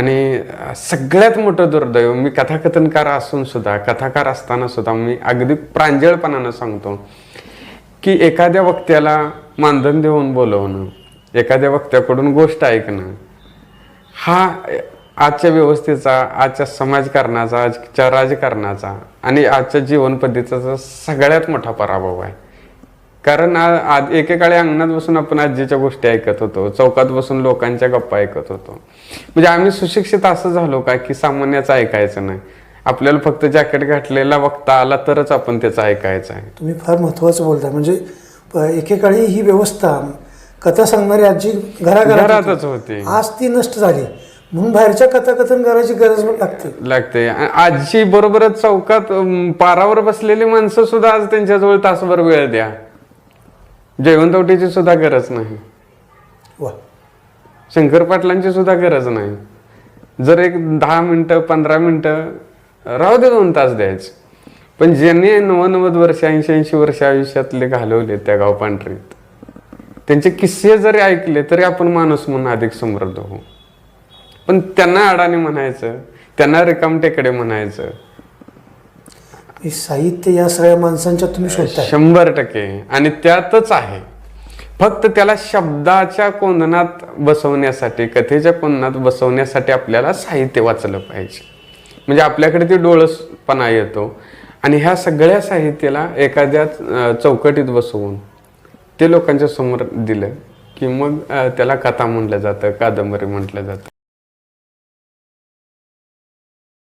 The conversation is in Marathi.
आणि सगळ्यात मोठं दुर्दैव मी कथाकथनकार असून सुद्धा कथाकार असताना सुद्धा मी अगदी प्रांजळपणानं सांगतो की एखाद्या वक्त्याला मानधन देऊन बोलवणं एखाद्या वक्त्याकडून गोष्ट ऐकणं हा आजच्या व्यवस्थेचा आजच्या समाजकारणाचा आजच्या राजकारणाचा आणि आजच्या जीवन पद्धतीचा सगळ्यात मोठा पराभव आहे. कारण आ- आ- एकेकाळी अंगणात बसून आपण आजीच्या गोष्टी ऐकत होतो चौकात बसून लोकांच्या गप्पा ऐकत होतो. म्हणजे आम्ही सुशिक्षित असं झालो का की सामान्याचं ऐकायचं नाही. आपल्याला फक्त जॅकेट घातलेला वक्ता आला तरच आपण त्याचं ऐकायचं आहे. तुम्ही फार महत्त्वाचं बोलताय. म्हणजे एकेकाळी ही व्यवस्था कथा सांगणारी आजी घराघरात घरातच होती. आज ती नष्ट झाली. म्हणून बाहेरच्या कथाकथन करायची गरज लागते. लागते. आजी बरोबरच चौकात पारावर बसलेली माणसं सुद्धा आज त्यांच्याजवळ तासभर वेळ द्या. जयवंतवटीची सुद्धा गरज नाही. वा. शंकर पाटलांची सुद्धा गरज नाही. जर एक दहा मिनिटं पंधरा मिनिटं राहू दे दोन तास द्यायचे. पण ज्यांनी नव्वद वर्ष ऐंशी ऐंशी वर्ष आयुष्यातले घालवले त्या गाव पांढरीत त्यांचे किस्से जरी ऐकले तरी आपण माणूस म्हणून अधिक समृद्ध होऊ. पण त्यांना अडाणी म्हणायचं त्यांना रिकामटेकडे म्हणायचं हे साहित्य या सगळ्या माणसांच्या तुम्ही शोधताय. शंभर टक्के. आणि त्यातच आहे. फक्त त्याला शब्दाच्या कोंदणात बसवण्यासाठी कथेच्या कोंदणात बसवण्यासाठी आपल्याला साहित्य वाचलं पाहिजे. म्हणजे आपल्याकडे ते डोळसपणा येतो. आणि ह्या सगळ्या साहित्याला एखाद्या चौकटीत बसवून ते लोकांच्या समोर दिलं की मग त्याला कथा म्हटलं जातं कादंबरी म्हटलं जातं.